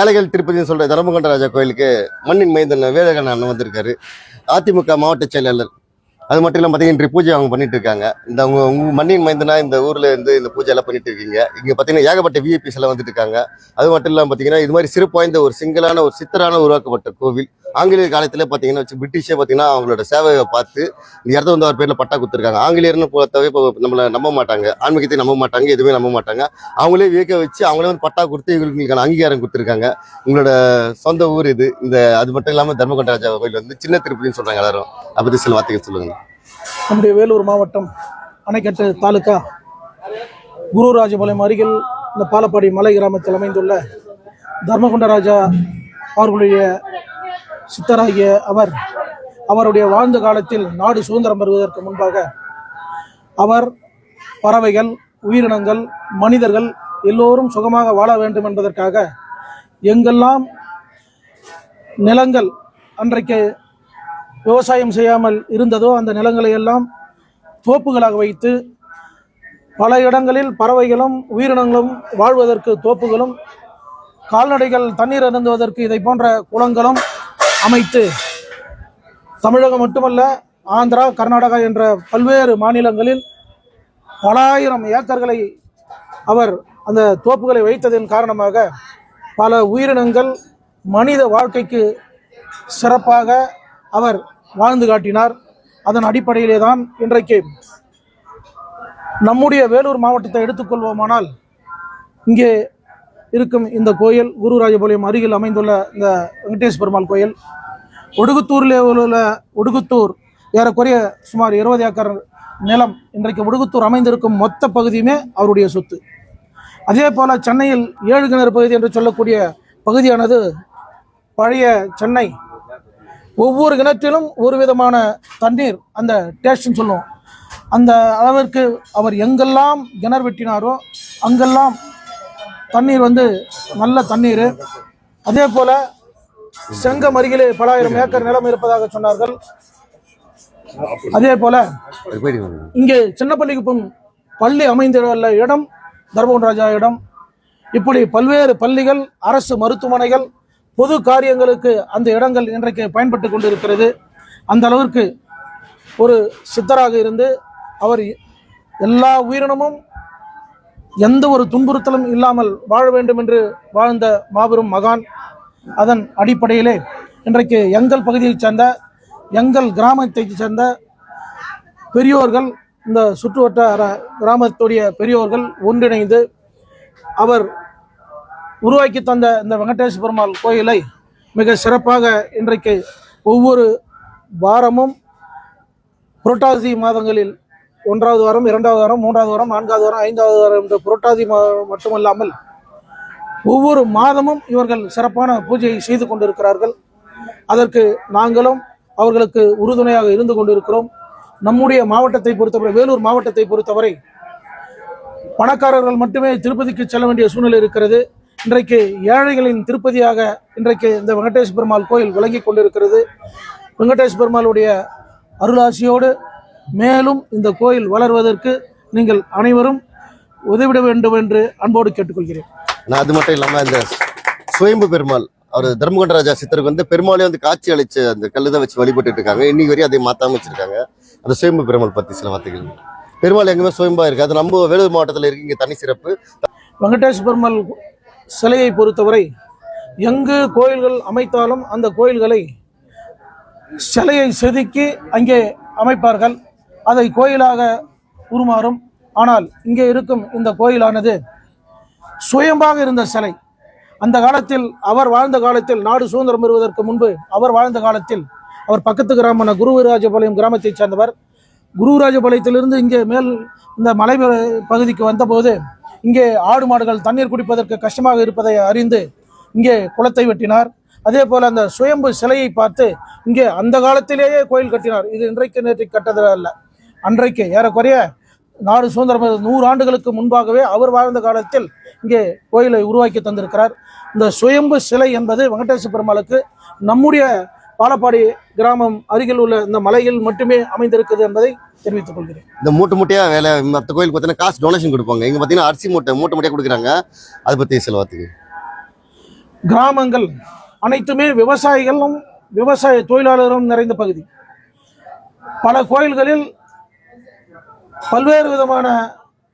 ஏழைகள் திருப்பதினு சொல்ற தர்மகண்டராஜா கோயிலுக்கு மண்ணின் மைந்தன் வேலகண்ணன் அண்ணன் வந்திருக்காரு. அதிமுக மாவட்ட செயலாளர் அது மட்டும் இல்லாமல் பார்த்தீங்கன்னா இன்றைய பூஜை அவங்க பண்ணிட்டு இருக்காங்க இந்த அவங்க உங்க மண்ணின் மைந்தனா இந்த ஊர்ல இருந்து இந்த பூஜை எல்லாம் பண்ணிட்டு இருக்கீங்க இங்க பார்த்தீங்கன்னா ஏகப்பட்ட விஐபிஸ் எல்லாம் வந்துட்டு இருக்காங்க அது மட்டும் இல்லாமல் பார்த்தீங்கன்னா இது மாதிரி சிறப்பு வாய்ந்த ஒரு சிங்கிளான ஒரு சித்தரான உருவாக்கப்பட்ட கோவில். ஆங்கிலேயர் காலத்துல பார்த்தீங்கன்னா வச்சு பிரிட்டிஷே பார்த்தீங்கன்னா அவங்களோட சேவையை பார்த்து இந்த இடத்த வந்து அவர் பேர்ல பட்டா கொடுத்துருக்காங்க. ஆங்கிலேயர்னு பொறுத்தவரை இப்போ நம்மளை நம்ப மாட்டாங்க. ஆன்மீகத்தை நம்ப மாட்டாங்க எதுவுமே நம்ப மாட்டாங்க. அவங்களே வியக்க வச்சு அவங்களே வந்து பட்டா கொடுத்து இவங்களுக்கான அங்கீகாரம் கொடுத்துருக்காங்க. உங்களோட சொந்த ஊர் இது. இந்த அது மட்டும் இல்லாமல் தர்மகண்டராஜா கோயில் வந்து சின்ன திருப்பதின்னு சொல்றாங்க எல்லாரும். அதை சில வார்த்தைகள் சொல்லுங்க. நம்முடைய வேலூர் மாவட்டம் அணைக்கட்டு தாலுகா குருராஜபாளையம் அருகில் இந்த பாலப்பாடி மலை கிராமத்தில் அமைந்துள்ள தர்மகுண்டராஜா அவர்களுடைய சித்தராகிய அவர் அவருடைய வாழ்ந்த காலத்தில் நாடு சுதந்திரம் பெறுவதற்கு முன்பாக அவர் பறவைகள் உயிரினங்கள் மனிதர்கள் எல்லோரும் சுகமாக வாழ வேண்டும் என்பதற்காக எங்கெல்லாம் நிலங்கள் அன்றைக்கு விவசாயம் செய்யாமல் இருந்ததோ அந்த நிலங்களை எல்லாம் தோப்புகளாக வைத்து பல இடங்களில் பறவைகளும் உயிரினங்களும் வாழ்வதற்கு தோப்புகளும் கால்நடைகள் தண்ணீர் அருந்துவதற்கு இதை போன்ற குளங்களும் அமைத்து தமிழகம் மட்டுமல்ல ஆந்திரா கர்நாடகா என்ற பல்வேறு மாநிலங்களில் பல ஆயிரம் ஏக்கர்களை அவர் அந்த தோப்புகளை வைத்ததன் காரணமாக பல உயிரினங்கள் மனித வாழ்க்கைக்கு சிறப்பாக அவர் வாழ்ந்து காட்டினார். அதன் அடிப்படையிலே தான் இன்றைக்கு நம்முடைய வேலூர் மாவட்டத்தை எடுத்துக்கொள்வோமானால் இங்கே இருக்கும் இந்த கோயில் குருராஜபாளையம் அருகில் அமைந்துள்ள இந்த வெங்கடேஷ் பெருமாள் கோயில். ஒடுகுத்தூரிலே உள்ள ஒடுகுத்தூர் ஏறக்குறைய சுமார் இருபது ஏக்கர் நிலம் இன்றைக்கு ஒடுகுத்தூர் அமைந்திருக்கும் மொத்த பகுதியுமே அவருடைய சொத்து. அதே போல் சென்னையில் ஏழு கிணறு பகுதி என்று சொல்லக்கூடிய பகுதியானது பழைய சென்னை ஒவ்வொரு கிணற்றிலும் ஒரு விதமான தண்ணீர் அந்த டேஸ்ட்னு சொல்லுவோம். அந்த அளவிற்கு அவர் எங்கெல்லாம் கிணறு வெட்டினாரோ அங்கெல்லாம் தண்ணீர் வந்து நல்ல தண்ணீர். அதே போல் செங்கம் அருகிலே பல ஆயிரம் ஏக்கர் நிலம் இருப்பதாக சொன்னார்கள். அதே போல இங்கே சின்னப்பள்ளிக்குப்பம் பள்ளி அமைந்துள்ள இடம் தர்மபுரம் ராஜா இடம். இப்படி பல்வேறு பள்ளிகள் அரசு மருத்துவமனைகள் பொது காரியங்களுக்கு அந்த இடங்கள் இன்றைக்கு பயன்பட்டு கொண்டிருக்கிறது. அந்த அளவிற்கு ஒரு சித்தராக இருந்து அவர் எல்லா உயிரினமும் எந்த ஒரு துன்புறுத்தலும் இல்லாமல் வாழ வேண்டும் என்று வாழ்ந்த மாபெரும் மகான். அதன் அடிப்படையிலே இன்றைக்கு எங்கள் பகுதியைச் சேர்ந்த எங்கள் கிராமத்தைச் சேர்ந்த பெரியோர்கள் இந்த சுற்றுவட்டார கிராமத்துடைய பெரியோர்கள் ஒன்றிணைந்து அவர் உருவாக்கி தந்த இந்த வெங்கடேஷ் பெருமாள் கோயிலை மிக சிறப்பாக இன்றைக்கு ஒவ்வொரு வாரமும் புரட்டாசி மாதங்களில் ஒன்றாவது வாரம் இரண்டாவது வாரம் மூன்றாவது வாரம் நான்காவது வாரம் ஐந்தாவது வாரம் என்ற புரட்டாசி மா மட்டுமல்லாமல் ஒவ்வொரு மாதமும் இவர்கள் சிறப்பான பூஜையை செய்து கொண்டிருக்கிறார்கள். அதற்கு நாங்களும் அவர்களுக்கு உறுதுணையாக இருந்து கொண்டிருக்கிறோம். நம்முடைய மாவட்டத்தை பொறுத்தவரை வேலூர் மாவட்டத்தை பொறுத்தவரை பணக்காரர்கள் மட்டுமே திருப்பதிக்கு செல்ல வேண்டிய சூழ்நிலை இருக்கிறது. இன்றைக்கு ஏழைகளின் திருப்பதியாக இன்றைக்கு இந்த வெங்கடேஷ் பெருமாள் கோயில் விளங்கி கொண்டிருக்கிறது. வெங்கடேஷ் பெருமாளுடைய அருளாசியோடு மேலும் இந்த கோயில் வளர்வதற்கு நீங்கள் அனைவரும் உதவிட வேண்டும் என்று அன்போடு கேட்டுக்கொள்கிறேன். நான் அது மட்டும் இல்லாம இந்த சுயம்பு பெருமாள் அவர் தர்மகொண்ட ராஜா சித்தருக்கு வந்து பெருமாளே வந்து காட்சி அளிச்ச அந்த கல்லு தான் வச்சு வழிபட்டு இருக்காங்க. இன்னைக்கு வரையும் அதை மாத்தாம வச்சிருக்காங்க. அந்த சுயம்பு பெருமாள் பத்தி சில வார்த்தைகள். பெருமாள் எங்குமே சுயம்பா இருக்கு அது நம்ம வேலூர் மாவட்டத்தில் இருக்கு இங்க தனி சிறப்பு. வெங்கடேஷ் பெருமாள் சிலையை பொறுத்தவரை எங்கு கோயில்கள் அமைத்தாலும் அந்த கோயில்களை சிலையை செதுக்கி அங்கே அமைப்பார்கள். அதை கோயிலாக உருமாறும். ஆனால் இங்கே இருக்கும் இந்த கோயிலானது சுயம்பாக இருந்த சிலை. அந்த காலத்தில் அவர் வாழ்ந்த காலத்தில் நாடு சுதந்திரம் பெறுவதற்கு முன்பு அவர் வாழ்ந்த காலத்தில் அவர் பக்கத்து கிராமமான குருவராஜபாளையம் கிராமத்தைச் சேர்ந்தவர். குருவராஜபாளையத்திலிருந்து இங்கே மேல் இந்த மலை பகுதிக்கு வந்தபோது இங்கே ஆடு மாடுகள் தண்ணீர் குடிப்பதற்கு கஷ்டமாக இருப்பதை அறிந்து இங்கே குளத்தை வெட்டினார். அதே போல் அந்த சுயம்பு சிலையை பார்த்து இங்கே அந்த காலத்திலேயே கோயில் கட்டினார். இது இன்றைக்கு நேற்று கட்டது அல்ல. அன்றைக்கு ஏறக்குறைய நாடு சுதந்திரம் நூறு ஆண்டுகளுக்கு முன்பாகவே அவர் வாழ்ந்த காலத்தில் இங்கே கோயிலை உருவாக்கி தந்திருக்கிறார். இந்த சுயம்பு சிலை என்பது வெங்கடேச பெருமாளுக்கு நம்முடைய பாலப்பாடி கிராமம் அருகில் உள்ள இந்த மலையில் மட்டுமே அமைந்திருக்கிறது என்பதை தெரிவித்துக் கொள்கிறேன். இந்த மூட்டை மூட்டையா வேலை மற்ற கோயிலுக்கு பார்த்தீங்கன்னா காசு டொனேஷன் கொடுப்பாங்க. இங்க பார்த்தீங்கன்னா அரிசி மூட்டை மூட்டை மூட்டையா கொடுக்குறாங்க. அதை பத்தி சில வார்த்தைகள் கிராமங்கள் அனைத்துமே விவசாயிகளும் விவசாய தொழிலாளர்களும் நிறைந்த பகுதி. பல கோயில்களில் பல்வேறு விதமான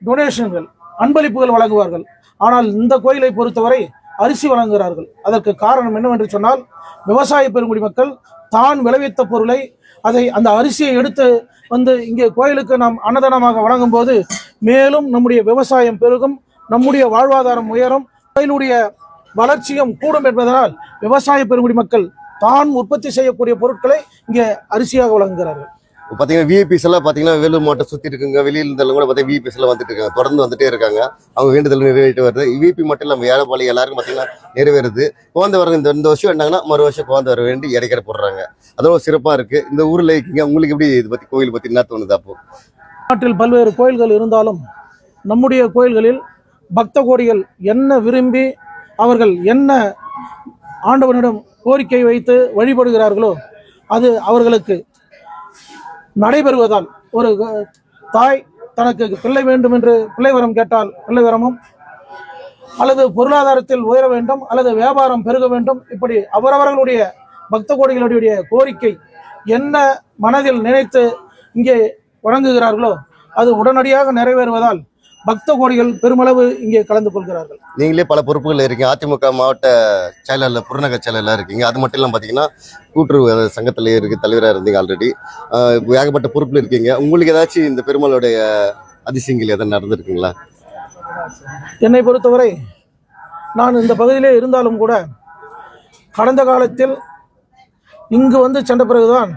டொனேஷன்கள் அன்பளிப்புகள் வழங்குவார்கள். ஆனால் இந்த கோயிலை பொறுத்தவரை அரிசி வழங்குகிறார்கள். அதற்கு காரணம் என்னவென்று சொன்னால் விவசாய பெருங்குடி மக்கள் தான் விளைவித்த பொருளை அதை அந்த அரிசியை எடுத்து வந்து இங்கே கோயிலுக்கு நாம் அன்னதானமாக வழங்கும் போது மேலும் நம்முடைய விவசாயம் பெருகும் நம்முடைய வாழ்வாதாரம் உயரும் கோயிலுடைய வளர்ச்சியும் கூடும் என்பதனால் விவசாய பெருங்குடி மக்கள் தான் உற்பத்தி செய்யக்கூடிய பொருட்களை இங்கே அரிசியாக வழங்குகிறார்கள். பார்த்தீங்கன்னா விஐபிஸ் எல்லாம் பார்த்தீங்கன்னா வேலூர் மாவட்டம் சுற்றி இருக்குங்க. வெளியில் இருந்தாலும் கூட பார்த்தீங்கன்னா விஐபிஸ் எல்லாம் வந்துட்டு இருக்காங்க. தொடர்ந்து வந்துட்டே இருக்காங்க. அவங்க வேண்டுதல் நிறைவேறிட்டு வருது. விஐபி மட்டும் இல்லாமல் ஏழைப்பாளி எல்லாருக்கும் பார்த்தீங்கன்னா நிறைவேறுது. குழந்தை வர இந்த இந்த வருஷம் என்னங்கன்னா மறு வருஷம் குழந்தை வர வேண்டி இடைக்கிற போடுறாங்க. அதோட சிறப்பாக இருக்குது இந்த ஊரில் இருக்கீங்க. உங்களுக்கு எப்படி இது பற்றி கோயில் பற்றி என்ன தோணுது அப்போ? நாட்டில் பல்வேறு கோயில்கள் இருந்தாலும் நம்முடைய கோயில்களில் பக்த கோடிகள் என்ன விரும்பி அவர்கள் என்ன ஆண்டவனிடம் கோரிக்கை வைத்து வழிபடுகிறார்களோ அது அவர்களுக்கு நடைபெறுவதால் ஒரு தாய் தனக்கு பிள்ளை வேண்டும் என்று பிள்ளை வரம் கேட்டால் பிள்ளை வரமும் அல்லது பொருளாதாரத்தில் உயர வேண்டும் அல்லது வியாபாரம் பெருக வேண்டும். இப்படி அவரவர்களுடைய பக்த கோடிகளுடைய கோரிக்கை என்ன மனதில் நினைத்து இங்கே வழங்குகிறார்களோ அது உடனடியாக நிறைவேறுவதால் பக்த கோடிகள் பெருமளவு இங்கே கலந்து கொள்கிறார்கள். நீங்களே பல பொறுப்புகள் இருக்கீங்க. அதிமுக மாவட்ட செயலாளர் புறநகர் செயலாளர் இருக்கீங்க. அது மட்டும் இல்லாமல் பார்த்தீங்கன்னா கூட்டுறவு சங்கத்தில் இருக்கு தலைவராக இருந்தீங்க ஆல்ரெடி ஏகப்பட்ட பொறுப்பில் இருக்கீங்க. உங்களுக்கு ஏதாச்சும் இந்த பெருமாளுடைய அதிசயங்கள் எதாவது நடந்திருக்குங்களா? என்னை பொறுத்தவரை நான் இந்த பகுதியிலே இருந்தாலும் கூட கடந்த காலத்தில் இங்கு வந்து சென்ற பிறகுதான்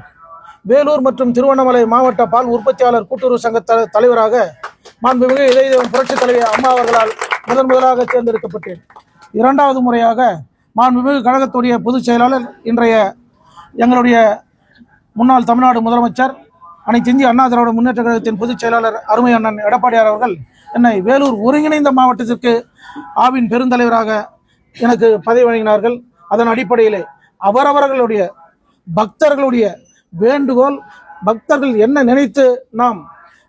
வேலூர் மற்றும் திருவண்ணாமலை மாவட்ட பால் உற்பத்தியாளர் கூட்டுறவு சங்க தலைவராக மாண்புமிகு இதய புரட்சி தலைவர் அம்மா அவர்களால் முதன் முதலாக தேர்ந்தெடுக்கப்பட்டேன். இரண்டாவது முறையாக மாண்புமிகு கழகத்துடைய பொதுச் செயலாளர் இன்றைய எங்களுடைய முன்னாள் தமிழ்நாடு முதலமைச்சர் அனைத்து இந்திய அண்ணா திராவிட முன்னேற்ற கழகத்தின் பொதுச் செயலாளர் அருமை அண்ணன் எடப்பாடியார் அவர்கள் என்னை வேலூர் ஒருங்கிணைந்த மாவட்டத்திற்கு ஆவின் பெருந்தலைவராக எனக்கு பதவி வழங்கினார்கள். அதன் அடிப்படையிலே அவரவர்களுடைய பக்தர்களுடைய வேண்டுகோள் பக்தர்கள் என்ன நினைத்து நாம்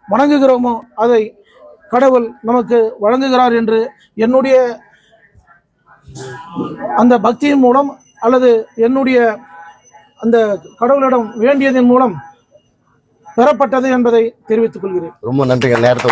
வணங்குகிறோமோ அதை கடவுள் நமக்கு வழங்குகிறார் என்று என்னுடைய அந்த பக்தியின் மூலம் அல்லது என்னுடைய அந்த கடவுளிடம் வேண்டியதன் மூலம் பெறப்பட்டது என்பதை தெரிவித்துக் கொள்கிறேன். ரொம்ப நன்றி நேரத்தை